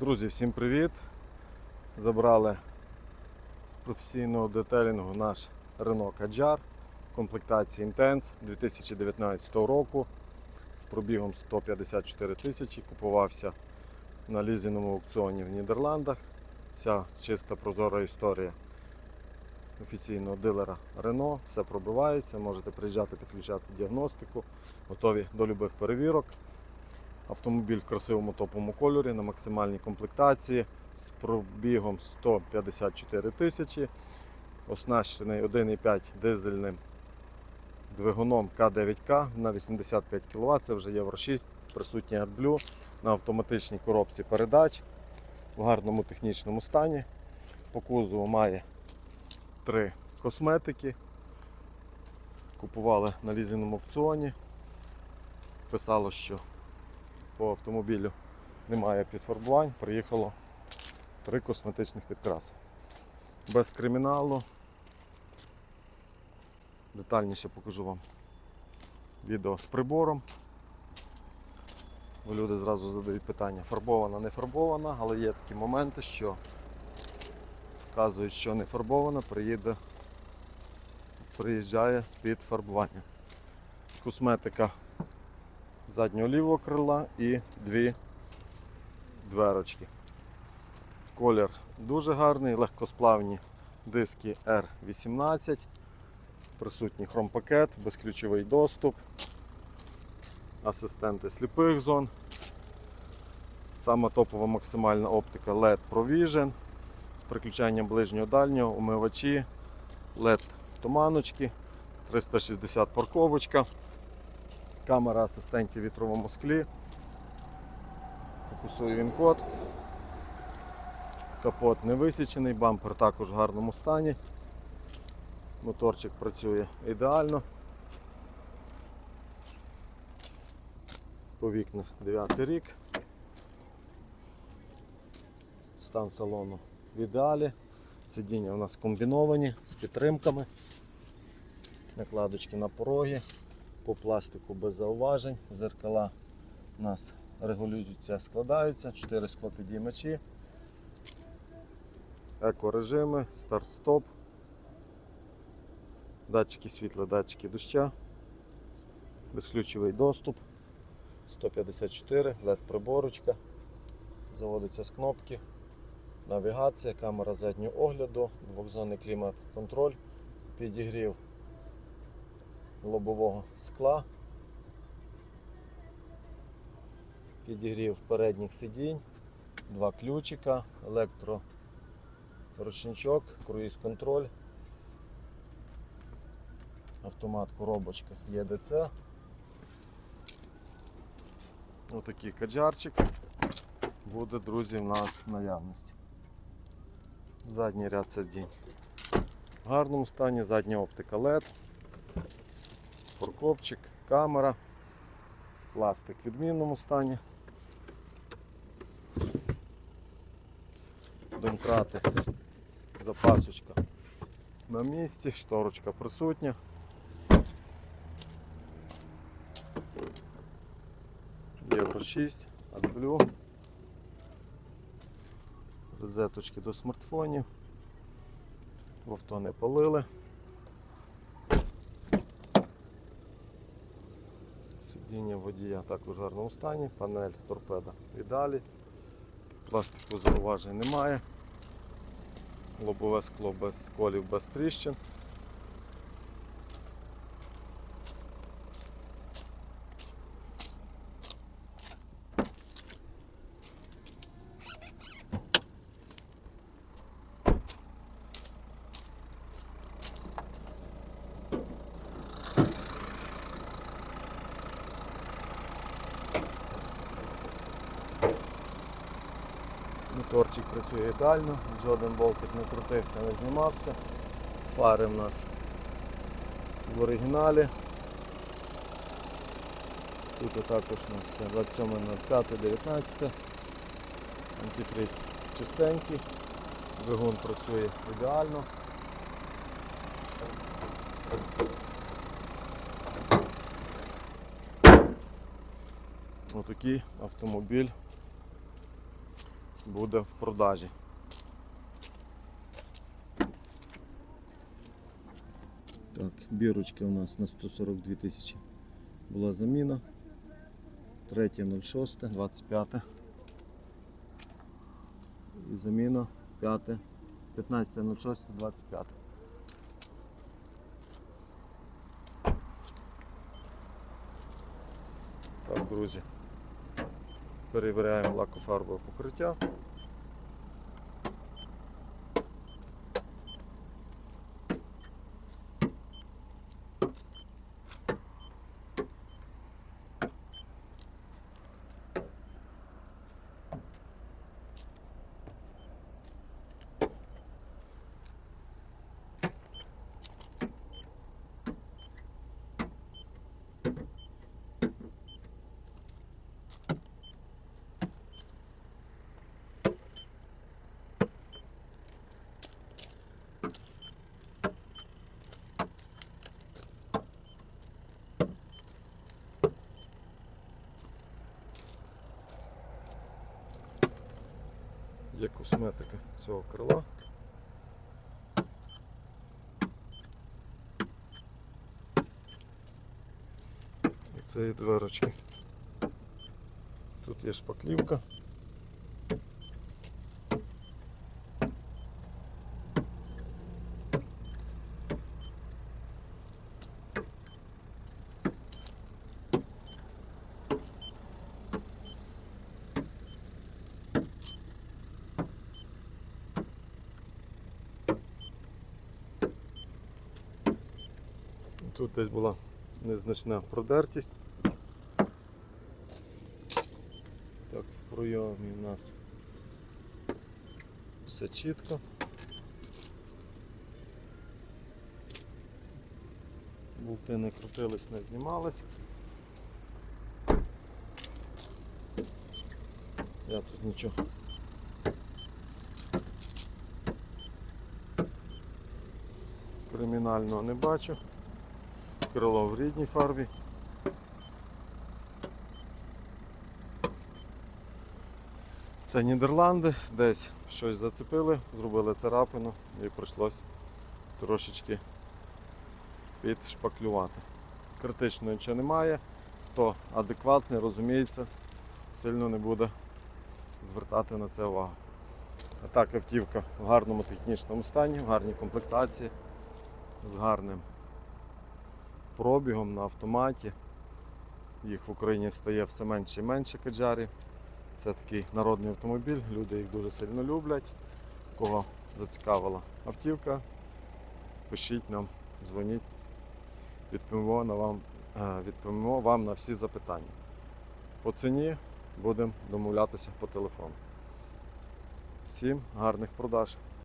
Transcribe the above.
Друзі, всім привіт! Забрали з професійного детелінгу наш Renault Kadjar комплектації Intense 2019 року з пробігом 154 тисячі. Купувався на лізіному аукціоні в Нідерландах. Вся чиста прозора історія офіційного дилера Renault. Все пробивається, можете приїжджати, підключати діагностику, готові до любих перевірок. Автомобіль в красивому топовому кольорі на максимальній комплектації з пробігом 154 тисячі, оснащений 1,5 дизельним двигуном К9К на 85 кВт, це вже Євро 6, присутній AdBlue на автоматичній коробці передач в гарному технічному стані. По кузову має три косметики. Купували на лізинному аукціоні. Писало, що по автомобілю немає підфарбувань, приїхало три косметичних підкраси. Без криміналу. Детальніше покажу вам відео з прибором. Бо люди зразу задають питання, фарбована, не фарбована, але є такі моменти, що вказують, що не фарбована, приїде, приїжджає з-під фарбування. Косметика заднього лівого крила і дві дверочки. Колір дуже гарний, легкосплавні диски R18, присутній хромпакет, безключовий доступ, асистенти сліпих зон, сама топова максимальна оптика LED Provision з приключенням ближнього дальнього, умивачі, LED туманочки, 360 парковочка камера асистентів вітровому склі. Фокусує він код. Капот не висічений, бампер також в гарному стані. Моторчик працює ідеально. По вікнах 9 рік. Стан салону в ідеалі. Сидіння у нас комбіновані з підтримками. Накладочки на пороги по пластику без зауважень. Зеркала у нас регулюються, складаються, 4 склопідіймачі, екорежими, старт-стоп, датчики світла, датчики доща, безключовий доступ, 154, LED приборочка, заводиться з кнопки, навігація, камера заднього огляду, двохзонний клімат-контроль, підігрів лобового скла, підігрів передніх сидінь, два ключика, електроручничок, круїз-контроль, автомат коробочка ЄДЦ. Отакий каджарчик буде, друзі, в нас в наявності. Задній ряд сидінь. В гарному стані задня оптика LED форкопчик, камера, пластик в відмінному стані. Домкрати, запасочка на місці, шторочка присутня. Євро 6, AdBlue. Розеточки до смартфонів. В авто не палили. Сидіння водія також в гарному стані, панель торпеда і далі. пластику зауважень немає, лобове скло без сколів, без тріщин. Моторчик працює ідеально, жоден болтик не крутився, не знімався. Фари в нас в оригіналі. Тут також у нас 27.05.19. Антифриз чистенький, двигун працює ідеально. Отакий автомобіль буде в продажі. Так, бірочки у нас на 142 тисячі була заміна. 3.06, 25. І заміна 5. 15.06, 25. Так, друзі. Перевіряємо лакофарбове покриття. Є косметика цього крила. І це і дверочки. Тут є шпаклівка. Тут десь була незначна продертість. Так, в пройомі у нас все чітко. Болти не крутились, не знімались. Я тут нічого. Кримінального не бачу. Крило в рідній фарбі. Це Нідерланди, десь щось зацепили, зробили царапину і прийшлось трошечки підшпаклювати. Критично нічого немає, хто адекватний, розуміється, сильно не буде звертати на це увагу. А так автівка в гарному технічному стані, в гарній комплектації, з гарним пробігом на автоматі. Їх в Україні стає все менше і менше каджарів. Це такий народний автомобіль, люди їх дуже сильно люблять. Кого зацікавила автівка, пишіть нам, дзвоніть, відповімо, на вам, е, відповімо вам на всі запитання. По ціні будемо домовлятися по телефону. Всім гарних продаж!